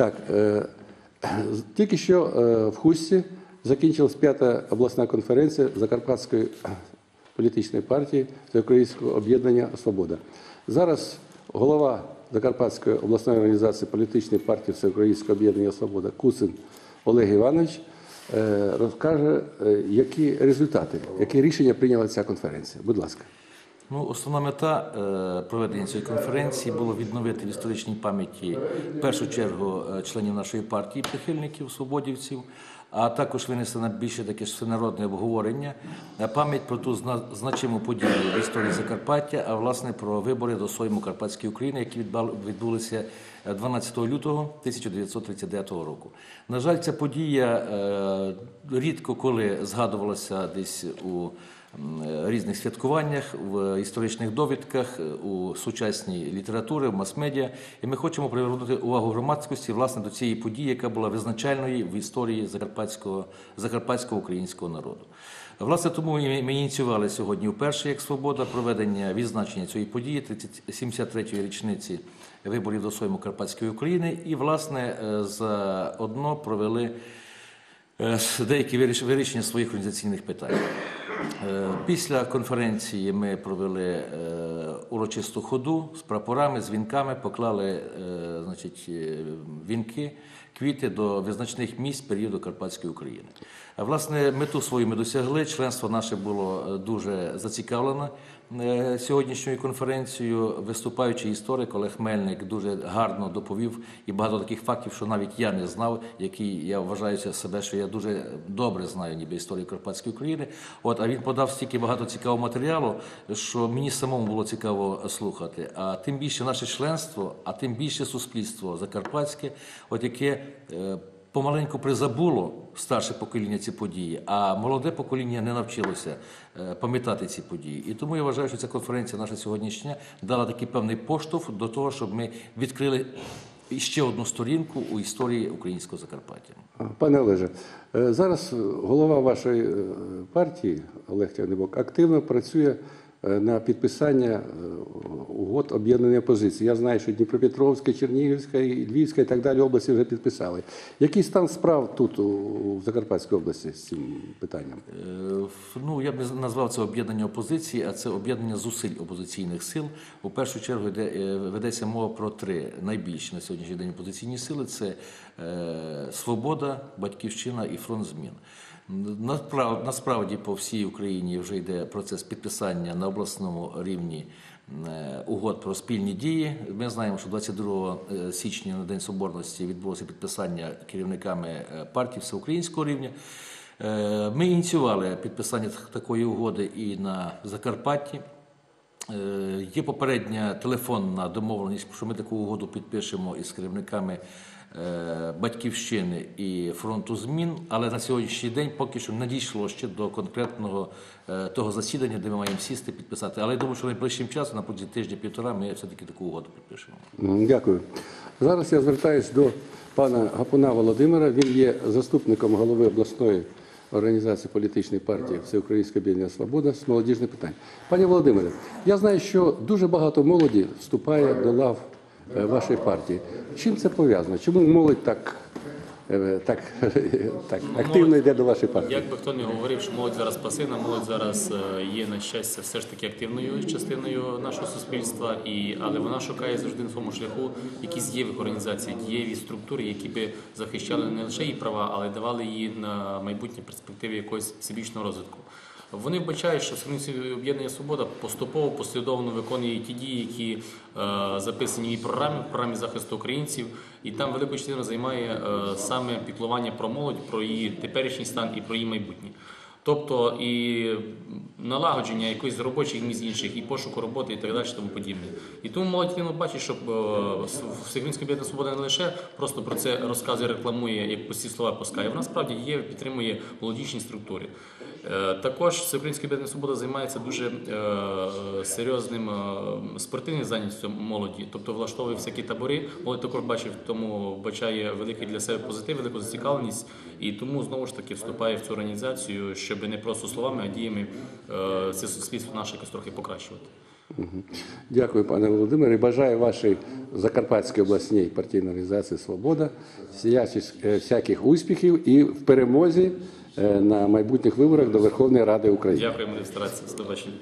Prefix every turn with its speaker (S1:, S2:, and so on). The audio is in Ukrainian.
S1: Так, е, тільки що е, в Хусті закінчилась п'ята обласна конференція Закарпатської політичної партії Всеукраїнського об'єднання Свобода. Зараз голова Закарпатської обласної організації політичної партії Всеукраїнського об'єднання Свобода Куцин Олег Іванович е, розкаже, які результати, які рішення прийняла ця конференція. Будь ласка.
S2: Ну, основна мета е, проведення цієї конференції було відновити в історичній пам'яті в першу чергу е, членів нашої партії, прихильників, свободівців, а також винести на більше таке ж всенародне обговорення, е, пам'ять про ту значиму подію в історії Закарпаття, а власне про вибори до Сойму Карпатської України, які відбулися е, 12 лютого 1939 року. На жаль, ця подія е, рідко коли згадувалася десь у е, різних святкуваннях, в історичних довідках, е, у сучасній літературі, в мас-медіа. І ми хочемо привернути увагу громадськості власне до цієї події, яка була визначальною в історії закарпатського, закарпатського українського народу. Власне, тому ми ініціювали сьогодні вперше як свобода проведення відзначення цієї події 73-ї річниці виборів до Сойму Карпатської України, і власне е, заодно провели е, деякі вирішення своїх організаційних питань. Е, Після конференції ми провели е, урочисту ходу з прапорами, з вінками, поклали е, значить, вінки, квіти до визначних місць періоду Карпатської України. Власне мету свою ми досягли. Членство наше було дуже зацікавлено сьогоднішньою конференцією. Виступаючий історик Олег Мельник дуже гарно доповів і багато таких фактів, що навіть я не знав, які я вважаю себе, що я дуже добре знаю, ніби історію Карпатської України. От а він подав стільки багато цікавого матеріалу, що мені самому було цікаво слухати. А тим більше наше членство, а тим більше суспільство закарпатське, от яке. е, Помаленьку призабуло старше покоління ці події, а молоде покоління не навчилося е, пам'ятати ці події. І тому я вважаю, що ця конференція наша сьогоднішня дала такий певний поштовх до того, щоб ми відкрили ще одну сторінку у історії українського Закарпаття.
S1: Пане Олеже, е, зараз голова вашої е, партії Олег Тягнебок активно працює е, на підписання угод об'єднаної опозиції. Я знаю, що Дніпропетровська, Чернігівська, Львівська і так далі області вже підписали. Який стан справ тут у Закарпатській області з цим питанням?
S2: Е, Ну, я б назвав це об'єднання опозиції, а це об'єднання зусиль опозиційних сил. У першу чергу йде, е, ведеться мова про три найбільші на сьогоднішній день опозиційні сили: це е, Свобода, Батьківщина і фронт змін. Насправді, по всій Україні вже йде процес підписання на обласному рівні е, угод про спільні дії. Ми знаємо, що 22 січня на День Соборності відбулося підписання керівниками партії партій всеукраїнського рівня. Е, Ми ініціювали підписання такої угоди і на Закарпатті. Е, Є попередня телефонна домовленість, що ми таку угоду підпишемо із керівниками е, батьківщини і фронту змін, але на сьогоднішній день поки що не дійшло ще до конкретного е, того засідання, де ми маємо сісти підписати. Але я думаю, що найближчим часом, на протязі тижня-півтора, ми все-таки таку угоду підпишемо.
S1: Дякую. Зараз я звертаюся до пана Гапуна Володимира. Він є заступником голови обласної організації політичної партії Всеукраїнське об'єднання Свобода з молодіжних питань. Пані Володимире, я знаю, що дуже багато молоді вступає до лав е, вашої партії. Чим це пов'язано? Чому молодь так, так, так активно йде до вашої партії?
S3: Як би хто не говорив, що молодь зараз пасивна, молодь зараз е, є на щастя все ж таки активною частиною нашого суспільства, і але вона шукає завжди на своєму шляху якісь дієвих організацій, дієві структури, які би захищали не лише її права, але давали її на майбутнє перспективі якогось всебічного розвитку. Вони вбачають, що Всеукраїнське об'єднання Свобода поступово послідовно виконує ті дії, які е, записані в програмі, в програмі захисту українців, і там велику частину займає е, саме піклування про молодь, про її теперішній стан і про її майбутнє. Тобто і налагодження якоїсь робочих місць інших, і пошуку роботи, і так далі, тому подібне. І тому молодь кинула бачить, що е, Всеукраїнська об'єднана свобода не лише просто про це розказує, рекламує, як пусті слова пускає. Вона справді є, підтримує молодіжні структури. Е, також Всеукраїнський об'єднання свобода займається дуже е, серйозним е, спортивним зайнятістю молоді, тобто влаштовує всякі табори. Молодь також бачив, тому бачає великий для себе позитив, велику зацікавленість і тому знову ж таки вступає в цю організацію, щоб не просто словами, а діями це суспільство наше якось трохи покращувати.
S1: Дякую, пане Володимире. Бажаю вашій Закарпатській обласній партійній організації Свобода всяких успіхів і в перемозі. Е, на майбутніх виборах до Верховної Ради України.
S3: Дякую, міністра Стебаченко.